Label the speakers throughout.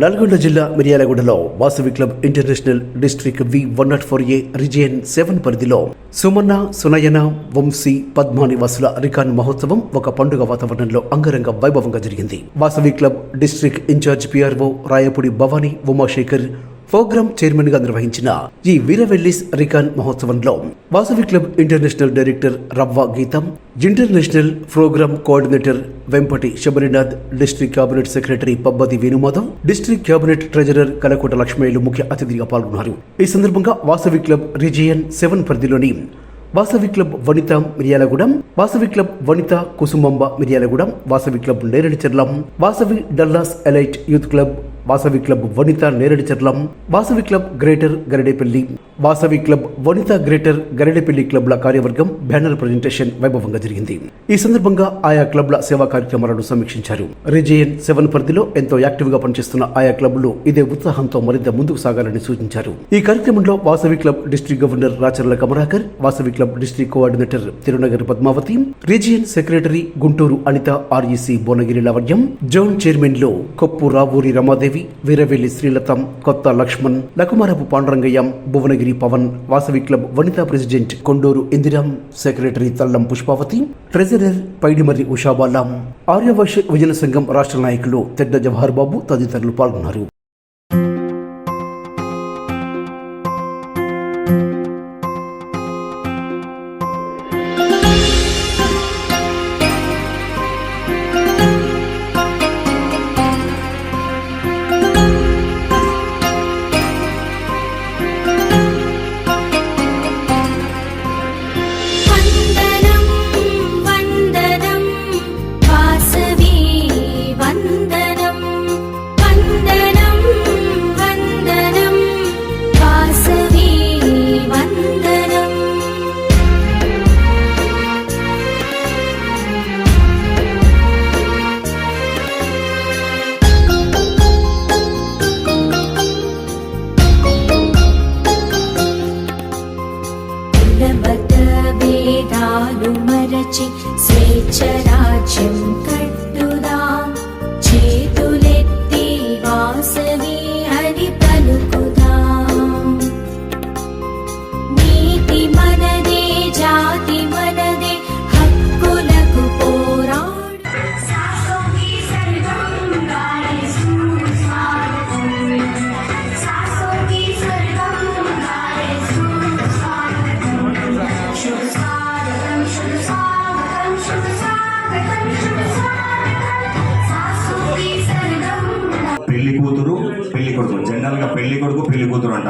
Speaker 1: నల్గొండ జిల్లా మిర్యాలగూడలో Vasavi club international district V one nought four A region seven పరిధిలో సుమన్న సునయన వంశీ పద్మానివాసుల రికాన్ మహోత్సవం ఒక పండుగ వాతావరణంలో అంగరంగ వైభవంగా జరిగింది. Vasavi club district in-charge PRO Rayapudi Bhavani Umashekar program చైర్మన్గా నిర్వహించిన ఈ వీరవెల్లిస్ రికాన్ మహోత్సవంలో Vasavi club international director Ravva Geetham international program coordinator Vempati Sabarinath district cabinet secretary Pabbathi Venumadhav district cabinet treasurer Kalakota లక్ష్మయ్యలు ముఖ్య అతిథిగా పాల్గొన్నారు. ఈ సందర్భంగా వాసవి క్లబ్ రిజియన్ సెవెన్ పరిధిలోని Vasavi club Vanitha Miryalagudem Vasavi club Vanitha Kusumamba Miryalagudem Vasavi club నేరడిచెర్లం Vasavi Dallas elite youth club Vasavi club Vanitha Neradi చర్లం Vasavi club greater Garidepalli Vasavi club Vanitha greater Garidepalli క్లబ్ల కార్యవర్గం banner presentation వైభవంగా జరిగింది. ఈ సందర్భంగా ఆయా క్లబ్ల సేవా కార్యక్రమాలను సమీక్షించారు. Region seven పరిధిలో ఎంతో యాక్టివ్గా పనిచేస్తున్న ఆయా క్లబ్లు ఇదే ఉత్సాహంతో మరింత ముందుకు సాగాలని సూచించారు. ఈ కార్యక్రమంలో Vasavi club district governor Racharla Kamarakar Vasavi club district coordinator Tirunagar Padmavathi region secretary Guntur Anitha REC Bhuvanagiri లావణ్యం zone చైర్మన్లో కొప్పు రావూరి రమాదేవి వీరవెల్లి శ్రీలతం కొత్త లక్ష్మణ్ లకుమారపు పాండురంగయ్యం భువనగిరి పవన్ వాసవి క్లబ్ వనితా ప్రెసిడెంట్ కొండూరు ఇందిరాం సెక్రటరీ తల్లం పుష్పావతి ట్రెజరర్ పైడిమర్రి ఉషాబాలాం ఆర్యవైశ్య విజయ సంఘం రాష్ట్ర నాయకులు తెడ్డ జవహర్ బాబు తదితరులు పాల్గొన్నారు.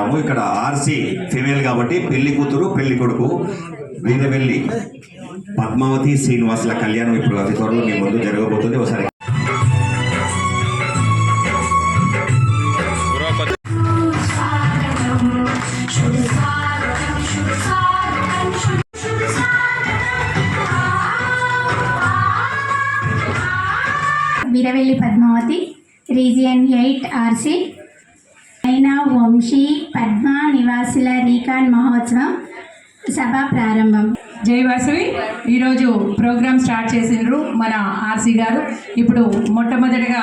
Speaker 2: పెళ్ళి ఇక్కడ ఆర్సి ఫిమేల్ కాబట్టి పెళ్ళి కూతురు పెళ్ళి కొడుకు. వీరవెల్లి పద్మావతి శ్రీనివాసుల కళ్యాణం ఇప్పుడు అతి త్వరలో మీ ముందు జరగబోతుంది. ఒకసారి
Speaker 3: Veeravelli Padmavathi region eight RC Vamshi Padma నివాసుల రీకాన్ మహోత్సవం సభ ప్రారంభం.
Speaker 4: జై వాసవి. ఈరోజు ప్రోగ్రామ్ స్టార్ట్ చేసిండ్రు మన ఆర్సీ గారు. ఇప్పుడు మొట్టమొదటిగా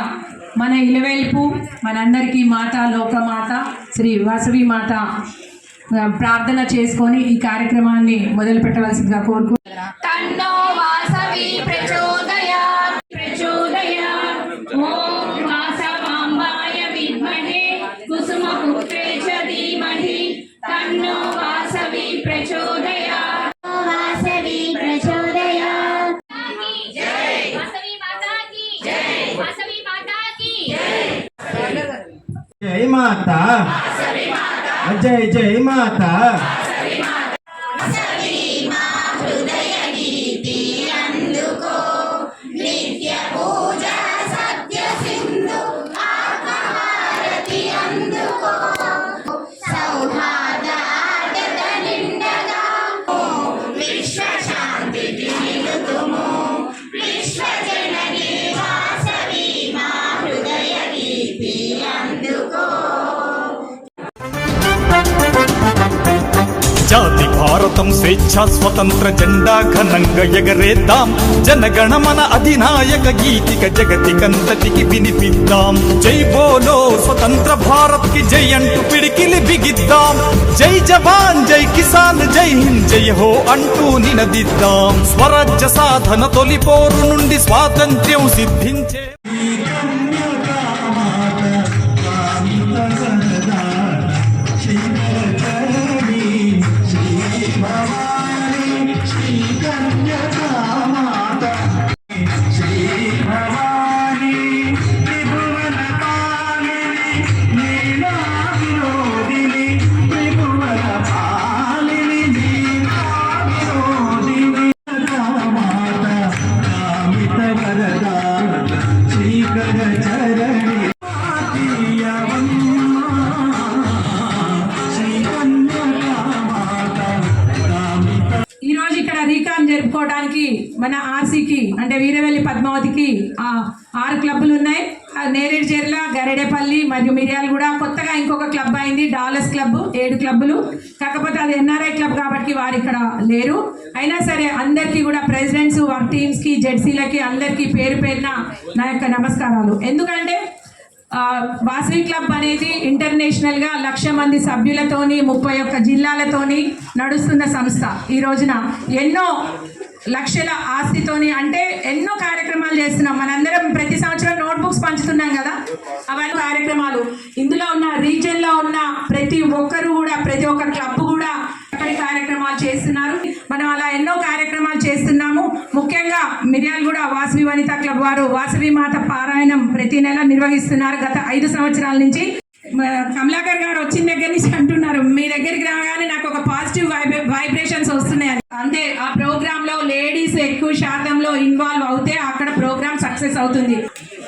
Speaker 4: మన ఇలవేల్పు మనందరికీ మాత లోకమాత శ్రీ వాసవి మాత ప్రార్థన చేసుకొని ఈ కార్యక్రమాన్ని మొదలు పెట్టవలసిందిగా కోరుకు
Speaker 5: జై మాత.
Speaker 6: జై జై మాత.
Speaker 7: జాతి భారతం స్వేచ్ఛ స్వతంత్ర జెండా ఘనంగా ఎగరేద్దాం. జనగణమన అధినాయక గీతిక జగతికంతటికి వినిపిద్దాం. జై బోలో స్వతంత్ర భారత్కి జై అంటూ పిడికిలి బిగిద్దాం. జై జవాన్ జై కిసాన్ జై హింద్ జై హో అంటూ నినదిద్దాం. స్వరాజ్య సాధన తొలి పోరు నుండి స్వాతంత్ర్యం సిద్ధించే
Speaker 4: వీరవెల్లి ఆరు క్లబ్బులు ఉన్నాయి. నేరేడు చెర్ల గరెడేపల్లి మరియు మిర్యాలగూడ కొత్తగా ఇంకొక క్లబ్ అయింది డాలర్స్ క్లబ్ ఏడు క్లబ్బులు. కాకపోతే అది ఎన్ఆర్ఐ క్లబ్ కాబట్టి వారు ఇక్కడ లేరు. అయినా సరే అందరికీ కూడా ప్రెసిడెంట్స్ వర్క్ టీమ్స్కి జెడ్సీలకి అందరికీ పేరు పేరున నా యొక్క నమస్కారాలు. ఎందుకంటే వాసవి క్లబ్ అనేది ఇంటర్నేషనల్గా లక్ష మంది సభ్యులతోని ముప్పై ఒక్క జిల్లాలతోని నడుస్తున్న సంస్థ. ఈ రోజున ఎన్నో లక్షల ఆస్తితోని అంటే ఎన్నో కార్యక్రమాలు చేస్తున్నాం. మనందరం ప్రతి సంవత్సరం నోట్బుక్స్ పంచుతున్నాం కదా? అవన్నీ కార్యక్రమాలు. ఇందులో ఉన్న రీజన్లో ఉన్న ప్రతి ఒక్కరు కూడా ప్రతి ఒక్క క్లబ్ కూడా చక్కటి కార్యక్రమాలు చేస్తున్నారు. మనం అలా ఎన్నో కార్యక్రమాలు చేస్తున్నాము. ముఖ్యంగా మిర్యాలు కూడా వాసవి వనిత క్లబ్ వారు వాసవి మాత పారాయణం ప్రతి నెల నిర్వహిస్తున్నారు గత ఐదు సంవత్సరాల నుంచి. కమలాకర్ గారు వచ్చిన దగ్గర నుంచి అంటున్నారు మీ దగ్గరికి రాగానే నాకు ఒక పాజిటివ్ వైబ్రేషన్స్ వస్తున్నాయి అని. ఆ ప్రోగ్రామ్లో లేడీస్ ఎక్కువ శాతంలో ఇన్వాల్వ్ అవుతే అక్కడ ప్రోగ్రామ్ సక్సెస్ అవుతుంది.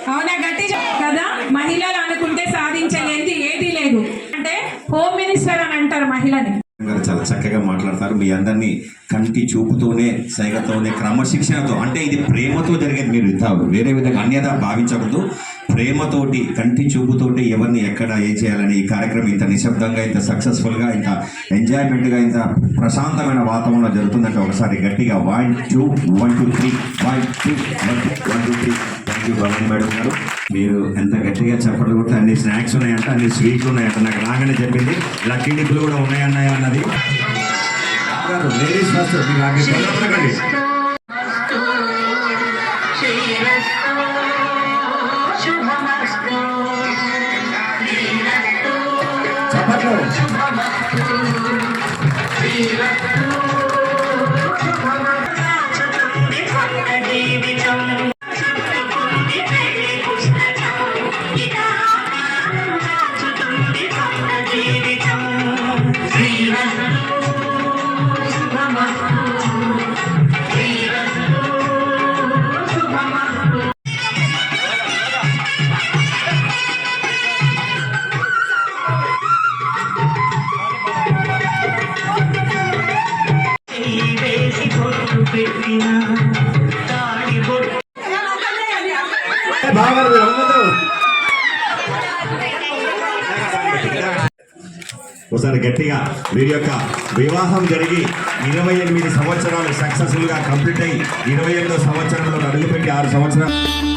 Speaker 4: అవునా గట్టి కదా? మహిళలు అనుకుంటే సాధించలేనిది ఏదీ లేదు. అంటే హోమ్ మినిస్టర్ అని అంటారు మహిళని.
Speaker 2: గారు చాలా చక్కగా మాట్లాడతారు. మీ అందరినీ కంటి చూపుతోనే సైగతోనే క్రమశిక్షణతో అంటే ఇది ప్రేమతో జరిగేది మీరు ఇంత వేరే విధంగా అన్యత భావించకూడదు. ప్రేమతోటి కంటి చూపుతోటి ఎవరిని ఎక్కడ ఏం చేయాలని ఈ కార్యక్రమం ఇంత నిశ్శబ్దంగా ఇంత సక్సెస్ఫుల్గా ఇంత ఎంజాయ్మెంట్గా ఇంత ప్రశాంతమైన వాతావరణంలో జరుగుతుందంటే ఒకసారి గట్టిగా one two one two three one two one two one two three thank you Bhavan madam గారు. మీరు ఎంత గట్టిగా చెప్పడం కూడా అన్ని స్నాక్స్ ఉన్నాయంట అన్ని స్వీట్లు ఉన్నాయంట. నాకు రాగానే చెప్పింది లక్కీ డిప్పులు కూడా ఉన్నాయన్నాయా అన్నది. లేడీస్ ఫస్ట్ మీకు నాకు బాగా వివాహం జరిగి ఇరవై ఎనిమిది సంవత్సరాలు సక్సెస్ఫుల్గా కంప్లీట్ అయ్యి ఇరవై ఎనిమిదో సంవత్సరంలో అడుగుపెట్టి ఆరు సంవత్సరాలు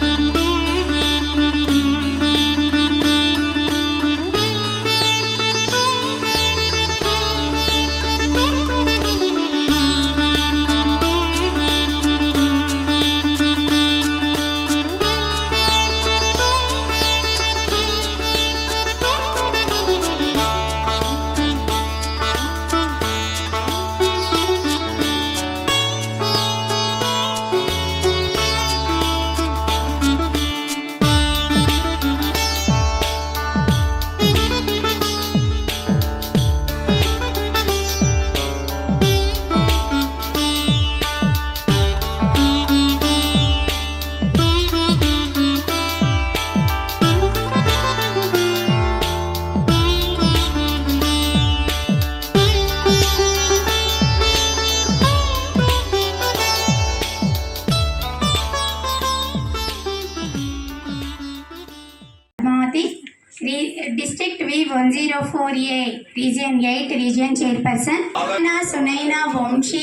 Speaker 3: ఎయిట్ రీజియన్ చైర్పర్సన్ నా సునైనా వంశీ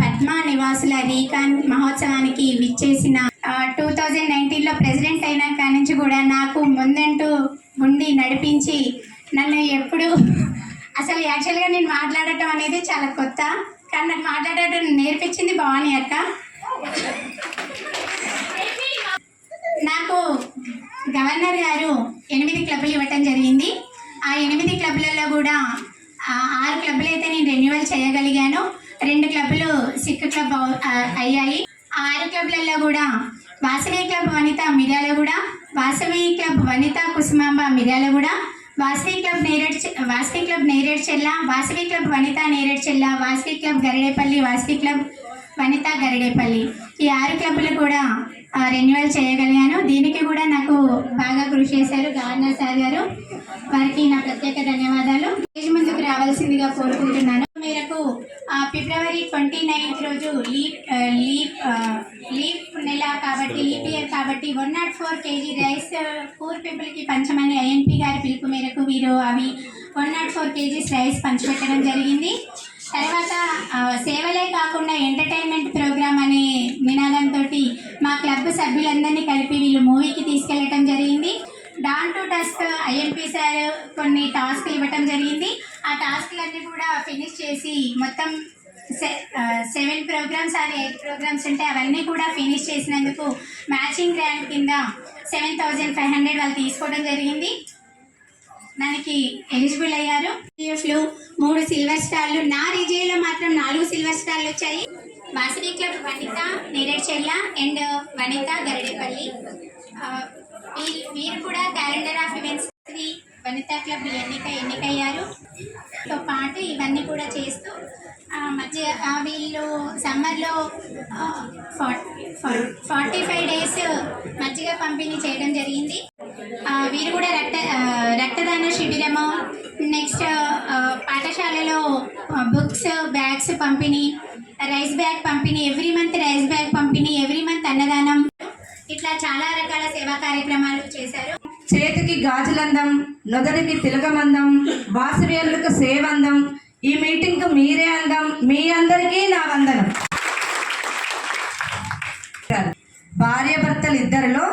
Speaker 3: పద్మా నివాసుల రీకాన్ మహోత్సవానికి విచ్చేసిన టూ థౌజండ్ నైన్టీన్లో ప్రెసిడెంట్ అయిన కాడి నుంచి కూడా నాకు ముందంటూ ఉండి నడిపించి నన్ను ఎప్పుడు అసలు యాక్చువల్గా నేను మాట్లాడటం అనేది చాలా కొత్త కానీ నాకు మాట్లాడటం నేర్పించింది భవానీ అక్క. నాకు గవర్నర్ గారు ఎనిమిది క్లబ్లు ఇవ్వటం జరిగింది. ఆ ఎనిమిది క్లబ్లలో కూడా ఆరు క్లబ్లు అయితే నేను రెన్యువల్ చేయగలిగాను. రెండు క్లబ్లు సిక్ క్లబ్ అయ్యాయి ఆ ఆరు క్లబ్లలో కూడా Vasavi club Vanitha Miryalaguda Vasavi club Vanitha Kusumamba Miryalaguda Vasavi club Nered Vasavi club Nered Chella Vasavi club Vanitha Nered Chella Vasavi club Garidepalli Vasavi club Vanitha Garidepalli. ఈ ఆరు క్లబ్లు కూడా రెన్యువల్ చేయగలిగాను. దీనికి కూడా నాకు బాగా కృషి చేశారు గవర్నర్ సార్ గారు. వారికి నా ప్రత్యేక ధన్యవాదాలు. స్టేజ్ ముందుకు రావాల్సిందిగా కోరుకుంటున్నాను. మేరకు ఫిబ్రవరి ట్వంటీ నైన్త్ రోజు లీప్ లీప్ లీప్ నెల కాబట్టి లీప్ ఇయర్ కాబట్టి one naught four KG rice poor పీపుల్కి పంచమని ఐఎన్పి గారి పిలుపు మేరకు వీరు అవి one naught four KGs rice పంచిపెట్టడం జరిగింది తర్వాత ఆ, సేవలే కాకుండా ఎంటర్టైన్మెంట్ ప్రోగ్రామ్ అనే నినాదంతో మా క్లబ్ సభ్యులందరినీ కలిపి వీళ్ళు మూవీకి తీసుకెళ్ళటం జరిగింది dawn to dusk IMP sir కొన్ని టాస్క్లు ఇవ్వటం జరిగింది ఆ టాస్క్లన్నీ కూడా ఫినిష్ చేసి మొత్తం seven programs or eight programs ఉంటే అవన్నీ కూడా ఫినిష్ చేసినందుకు మ్యాచింగ్ గ్రాండ్ కింద సెవెన్ థౌజండ్ ఫైవ్ హండ్రెడ్ వాళ్ళు తీసుకోవడం జరిగింది. దానికి ఎలిజిబుల్ అయ్యారు. లో మూడు సిల్వర్ స్టార్లు నా రిజైలో మాత్రం నాలుగు సిల్వర్ స్టార్లు వచ్చాయి. వాసవి క్లబ్ వనిత నేరేడ్ చెల్ల అండ్ వనిత గరడేపల్లి. మీరు వీరు కూడా calendar of events three Vanitha club ఎన్నిక ఎన్నికయ్యారు తో పాటు ఇవన్నీ కూడా చేస్తూ మధ్య వీళ్ళు సమ్మర్లో ఫార్టీ ఫైవ్ డేస్ మజ్జిగ పంపిణీ చేయడం జరిగింది. వీరు కూడా రక్త రక్తదాన శిబిరము నెక్స్ట్ పాఠశాలలో బుక్స్ బ్యాగ్స్ పంపిణీ రైస్ బ్యాగ్ పంపిణీ ఎవ్రీ మంత్ రైస్ బ్యాగ్ పంపిణీ ఎవ్రీ మంత్ అన్నదానం. ఇట్లా చాలా రకాల సేవా కార్యక్రమాలు చేశారు.
Speaker 8: చేతికి గాజులందం నొదటికి తిలకమందం వాసవ్యులకు సేవందం ఈ మీటింగ్కు మీరే అందం మీ అందరికీ నా వందనం. భార్య భర్తలు ఇద్దరిలో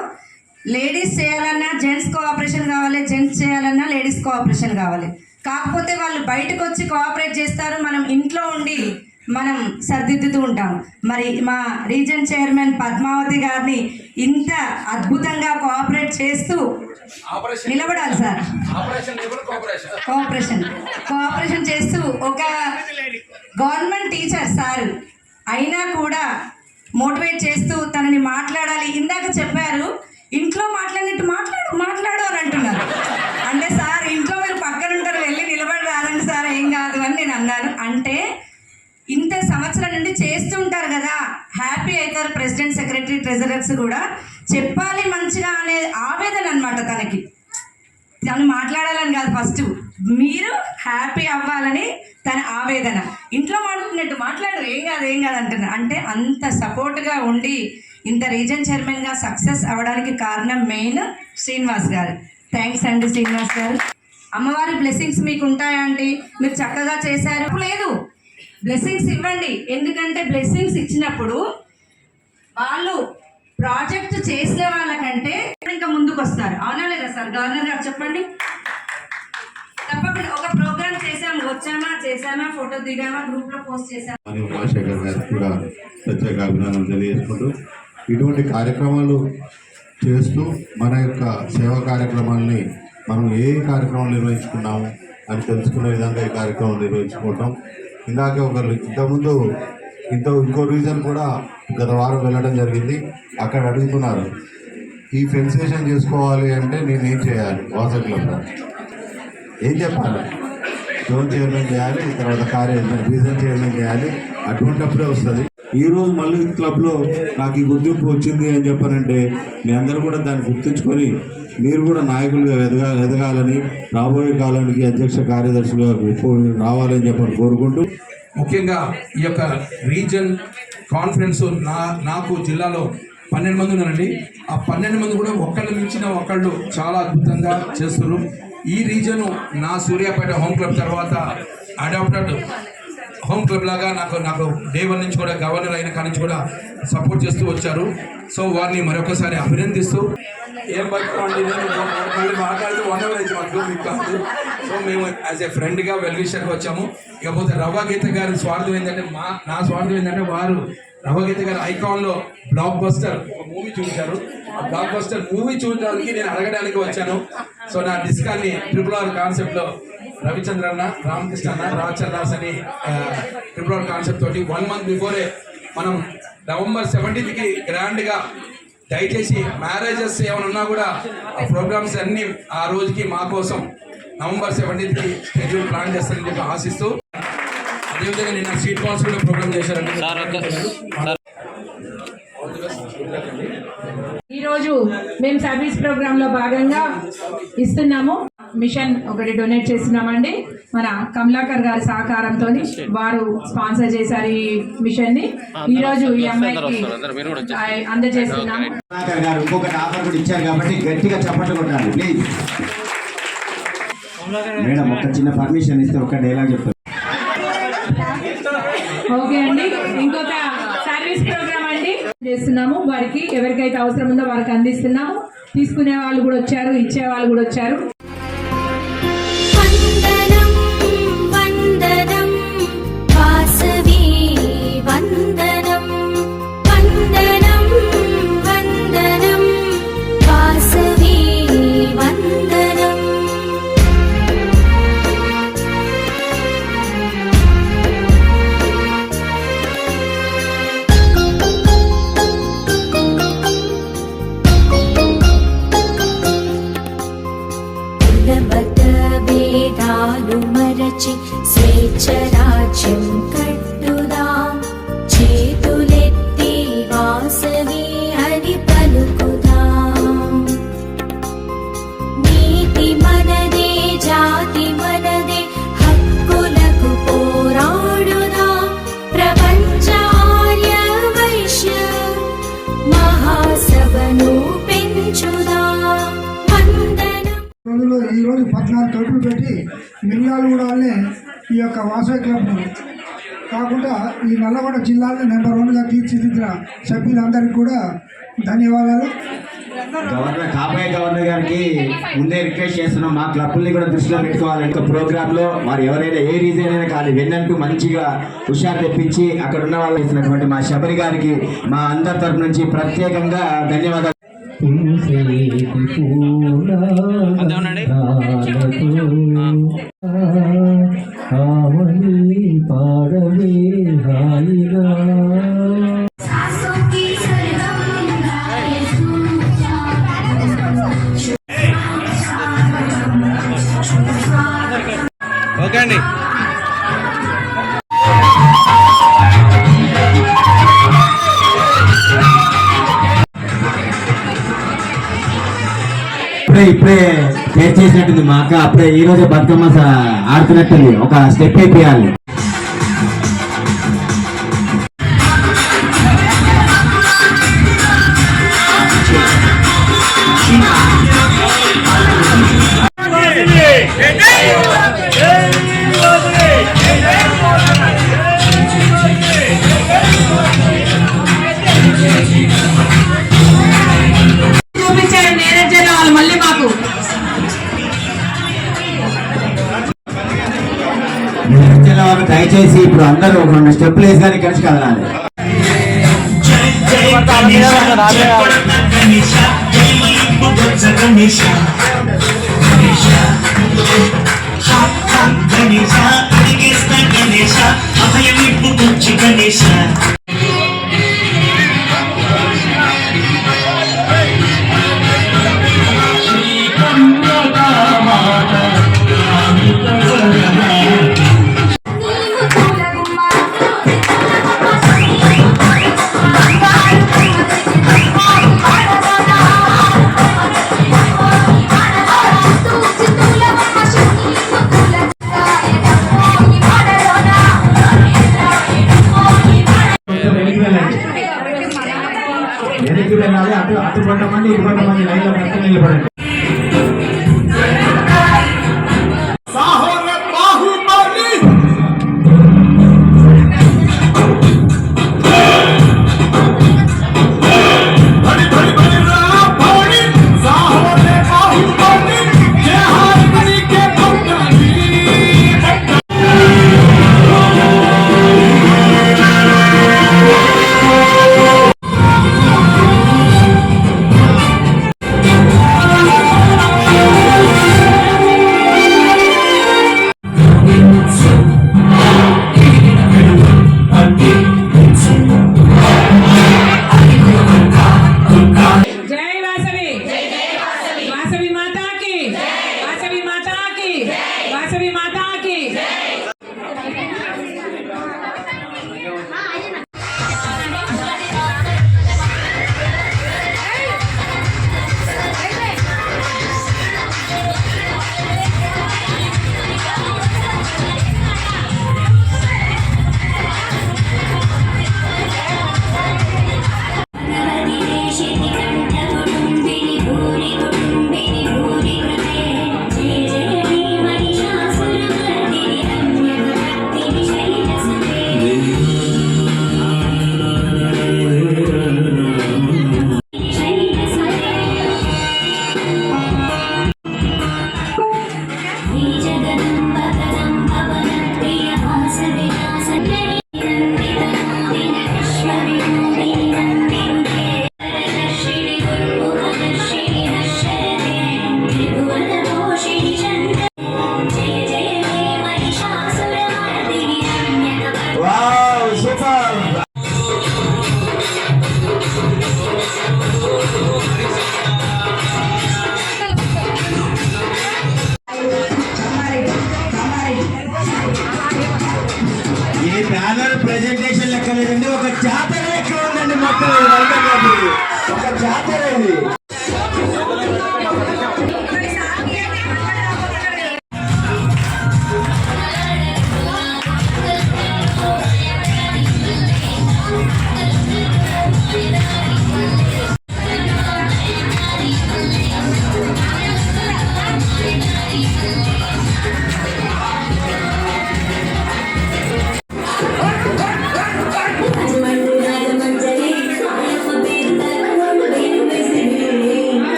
Speaker 8: లేడీస్ చేయాలన్నా జెంట్స్ కోఆపరేషన్ కావాలి జెంట్స్ చేయాలన్నా లేడీస్ కోఆపరేషన్ కావాలి. కాకపోతే వాళ్ళు బయటకు వచ్చి కోఆపరేట్ చేస్తారు మనం ఇంట్లో ఉండి మనం సర్దిద్దుతూ ఉంటాం. మరి మా రీజన్ చైర్మన్ పద్మావతి గారిని ఇంత అద్భుతంగా కోఆపరేట్ చేస్తూ నిలబడాలి సార్. కోఆపరేషన్ కోఆపరేషన్ చేస్తూ ఒక గవర్నమెంట్ టీచర్ సార్ అయినా కూడా మోటివేట్ చేస్తూ తనని మాట్లాడాలి. ఇందాక చెప్పారు ఇంట్లో మాట్లాడినట్టు మాట్లాడు మాట్లాడు అని అంటున్నారు అంటే సార్ ఇంట్లో మీరు పక్కన ఉంటారు వెళ్ళి నిలబడి రాదండి సార్ ఏం కాదు అని నేను అన్నాను అంటే ఇంత సంవత్సరం నుండి చేస్తూ ఉంటారు కదా హ్యాపీ అవుతారు ప్రెసిడెంట్ సెక్రటరీ ట్రెజరర్స్ కూడా చెప్పాలి మంచిగా అనే ఆవేదన అనమాట తనకి. తను మాట్లాడాలని కాదు ఫస్ట్. మీరు హ్యాపీ అవ్వాలని తన ఆవేదన. ఇంట్లో మాట్లాడినట్టు మాట్లాడరు. ఏం కాదు ఏం కాదు అంటున్నారు. అంటే అంత సపోర్ట్గా ఉండి ఇంత రీజన్ చైర్మన్గా సక్సెస్ అవ్వడానికి కారణం మెయిన్ శ్రీనివాస్ గారు. థ్యాంక్స్ అండి శ్రీనివాస్ గారు. అమ్మవారి బ్లెస్సింగ్స్ మీకు ఉంటాయా అండి? మీరు చక్కగా చేశారు. లేదు. బ్లెస్సింగ్స్ ఇవ్వండి. ఎందుకంటే బ్లెస్సింగ్స్ ఇచ్చినప్పుడు వాళ్ళు ప్రాజెక్ట్ చేసే వాళ్ళకంటే ఇంకా ముందుకు వస్తారు అవునా లేదా సార్? గవర్నర్ గారు చెప్పండి. తప్పకుండా ఒక ప్రోగ్రామ్ చేసాము వచ్చామా? చేసామా ఫోటో దిగామా? గ్రూప్లో పోస్ట్ చేసామా
Speaker 9: గారికి కూడా ప్రత్యేక అభినందనలు తెలియజేసుకుంటూ ఇటువంటి కార్యక్రమాలు చేస్తూ మన యొక్క సేవా కార్యక్రమాల్ని మనం ఏ కార్యక్రమం నిర్వహించుకున్నాము అని తెలుసుకునే విధంగా ఈ కార్యక్రమం నిర్వహించుకోవటం. ఇందాక ఒకరు ఇంతకుముందు ఇంత ఇంకో రీజన్ కూడా గత వారం వెళ్ళడం జరిగింది. అక్కడ అడుగుతున్నారు ఈ ఫెన్సేషన్ చేసుకోవాలి అంటే నేను ఏం చేయాలి వాసవిలో ఏం చెప్పాలి? జోన్ చైర్మన్ చేయాలి తర్వాత కార్య రీజన్ చైర్మన్ చేయాలి అటువంటిప్పుడే వస్తుంది. ఈ రోజు మళ్ళీ క్లబ్లో నాకు ఈ గుర్తింపు వచ్చింది అని చెప్పారంటే మీ అందరూ కూడా దాన్ని గుర్తుంచుకొని మీరు కూడా నాయకులుగా ఎదగా ఎదగాలని రాబోయే కాలానికి అధ్యక్ష కార్యదర్శులుగా రావాలని చెప్పని కోరుకుంటూ
Speaker 10: ముఖ్యంగా ఈ యొక్క రీజన్ కాన్ఫరెన్స్ నా నాకు జిల్లాలో పన్నెండు మంది ఉన్నారండి. ఆ పన్నెండు మంది కూడా ఒకళ్ళు మించిన ఒకళ్ళు చాలా అద్భుతంగా చేస్తున్నారు. ఈ రీజను నా సూర్యాపేట హోమ్ క్లబ్ తర్వాత అడాప్టెడ్ హోమ్ క్లబ్ లాగా నాకు నాకు దేవర్ నుంచి కూడా గవర్నర్ అయిన కాడి నుంచి కూడా సపోర్ట్ చేస్తూ వచ్చారు. సో వారిని మరొకసారి అభినందిస్తూ ఏం పట్టుకోండి నేను మాట్లాడుతూ వన్ మాకు మీకు కాదు. సో మేము యాజ్ ఏ ఫ్రెండ్గా వెల్విషర్కి వచ్చాము. ఇకపోతే రవ్వ గీత గారి స్వార్థం ఏంటంటే మా నా స్వార్థం ఏంటంటే వారు రవ్వ గీత గారి ఐకాన్లో బ్లాక్ బస్టర్ ఒక మూవీ చూశారు ఆ బ్లాక్ బస్టర్ మూవీ చూడడానికి నేను అడగడానికి వచ్చాను. సో నా డిస్కాన్ని ట్రిపుల్ ఆర్ కాన్సెప్ట్లో రవిచంద్ర అన్న రామకృష్ణ అన్న రాచందాస్ అని ట్రిపుల్ కాన్సెప్ట్ తోటి వన్ మంత్ బిఫోరే మనం నవంబర్ సెవెంటీన్త్కి గ్రాండ్గా దయచేసి మ్యారేజెస్ ఏమైనా ఉన్నా కూడా ఆ ప్రోగ్రామ్స్ అన్నీ ఆ రోజుకి మా కోసం నవంబర్ సెవెంటీన్త్కి షెడ్యూల్ ప్లాన్ చేస్తారని చెప్పి ఆశిస్తూ అదేవిధంగా నిన్న సీట్ బాల్స్ కూడా ప్రోగ్రామ్ చేశారండి.
Speaker 11: ఈరోజు మేము సర్వీస్ ప్రోగ్రామ్లో భాగంగా ఇస్తున్నాము. మిషన్ ఒకటి డొనేట్ చేస్తున్నామండి. మన కమలాకర్ గారి సహకారంతో వారు స్పాన్సర్ చేశారు ఈ మిషన్ని ఈ రోజు ఈ అమ్మాయికి అందజేస్తున్నాము.
Speaker 6: గారు ఇంకొకటి ఆఫర్ కూడా ఇచ్చారు కాబట్టి గట్టిగా చప్పట్లు కొట్టాలి ప్లీజ్ మేడం ఒక చిన్న పర్మిషన్ ఇస్తే ఒక డైలాగ్ చెప్తారు
Speaker 11: చేస్తున్నాము. వారికి ఎవరికైతే అవసరం ఉందో వారికి అందిస్తున్నాము. తీసుకునే వాళ్ళు కూడా వచ్చారు ఇచ్చే వాళ్ళు కూడా వచ్చారు.
Speaker 12: తీర్చిదిద్దిన సభ్యులందరికీ కూడా ధన్యవాదాలు
Speaker 6: గవర్నర్ కాబోయే గవర్నర్ గారికి ముందే రిక్వెస్ట్ చేస్తున్నాం మా క్లబ్ని కూడా దృష్టిలో పెట్టుకోవాలి ఇంకా ప్రోగ్రామ్లో వారు ఎవరైనా ఏ రీజన్ అయినా కానీ వెన్నంటూ మంచిగా హుషారు తెప్పించి అక్కడ ఉన్న వాళ్ళు ఇచ్చినటువంటి మా శబరి గారికి మా అందరి తరపు నుంచి ప్రత్యేకంగా ధన్యవాదాలు
Speaker 13: ఓకే
Speaker 6: ఇప్పుడే ఇప్పుడే చేసినట్టుంది మా అక్క. అప్పుడే ఈ రోజే బతుకమ్మ స- ఆడుతున్నట్టుంది. ఒక స్టెప్ అయిపోయాలి. ఇప్పుడు అందరూ ఒక రెండు స్టెప్లు వేసి కానీ కలిసి కదలాలి. గణేశ. అటు అటు కొంతమంది ఇటు కొంతమంది లైన్లో పక్కన నిలబడండి.